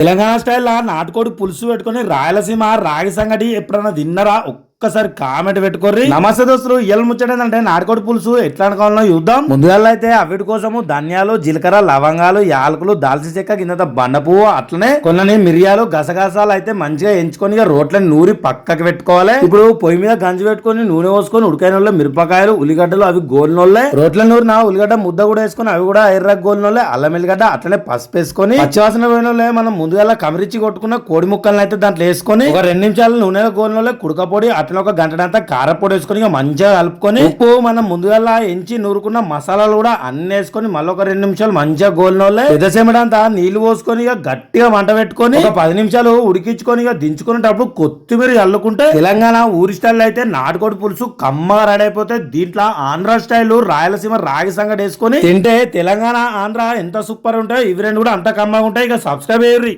తెలంగాణ స్టైల్లో నాటుకోడి పులుసు పెట్టుకొని రాయలసీమ రాగి సంగటి ఎప్పుడన్నా తిన్నరా? ఒక్కసారి కామెంట్ పెట్టుకోర్రి. నమస్తే దోస్తులు ఇయ్యాల ముచ్చటేందంటే నాటుకోడి పులుసు ఎట్లా అనుకోవాలో చూద్దాం. ముందుగా అయితే అవిటి కోసము ధనియాలు జీలకర్ర లవంగాలు యాలకులు దాల్చి చెక్క కింద బండ పువ్వు అట్లనే కొన్ని మిరియాలు గసగసాలు అయితే మంచిగా ఎంచుకొని రోట్లని నూరి పక్కకి పెట్టుకోవాలి. ఇప్పుడు పొయ్యి మీద గంజి పెట్టుకొని నూనె పోసుకొని ఉడికైన మిరపకాయలు ఉల్లిగడ్డలు అవి గోలినోళ్ళే. రోట్ల నూరిన ఉల్లిగడ్డ ముద్ద కూడా వేసుకొని అవి కూడా ఎర్ర గోలినోళ్ళే అల్లం ఎల్లిగడ్డ అట్లనే పసుపు వేసుకొని పచ్చివాసన పోయిన మనం ముందుగా కమిరిచ్చి కొట్టుకున్న కోడి ముక్కలను అయితే దాంట్లో వేసుకొని ఒక రెండు నిమిషాలు నూనెలో గోలినోళ్ళే కుడక అట్లా అట్లనే ఒక గంటనంతా కారపొడి వేసుకొని మంచిగా కలుపుకొని ఉప్పు. మనం ముందుగా ఎంచి నూరుకున్న మసాలాలు కూడా అన్ని వేసుకొని మళ్ళీ ఒక రెండు నిమిషాలు మంచిగా గోలినోళ్ళే. పెద్దసేమడంతా నీళ్ళు పోసుకొని ఇక గట్టిగా మంట పెట్టుకొని ఒక పది నిమిషాలు ఉడికించుకొని ఇక దించుకునేటప్పుడు కొత్తిమీర చల్లుకుంటే తెలంగాణ ఊరి స్టైల్ అయితే నాటుకోడి పులుసు కమ్మగా రెడీ అయిపోతే దీంట్లో ఆంధ్ర స్టైల్ రాయలసీమ రాగి సంగటి వేసుకొని తింటే తెలంగాణ ఆంధ్ర ఎంత సూపర్ ఉంటాయో ఇవి రెండు కూడా అంత కమ్మగా ఉంటాయి. ఇక సబ్స్క్రైబ్ అయ్యి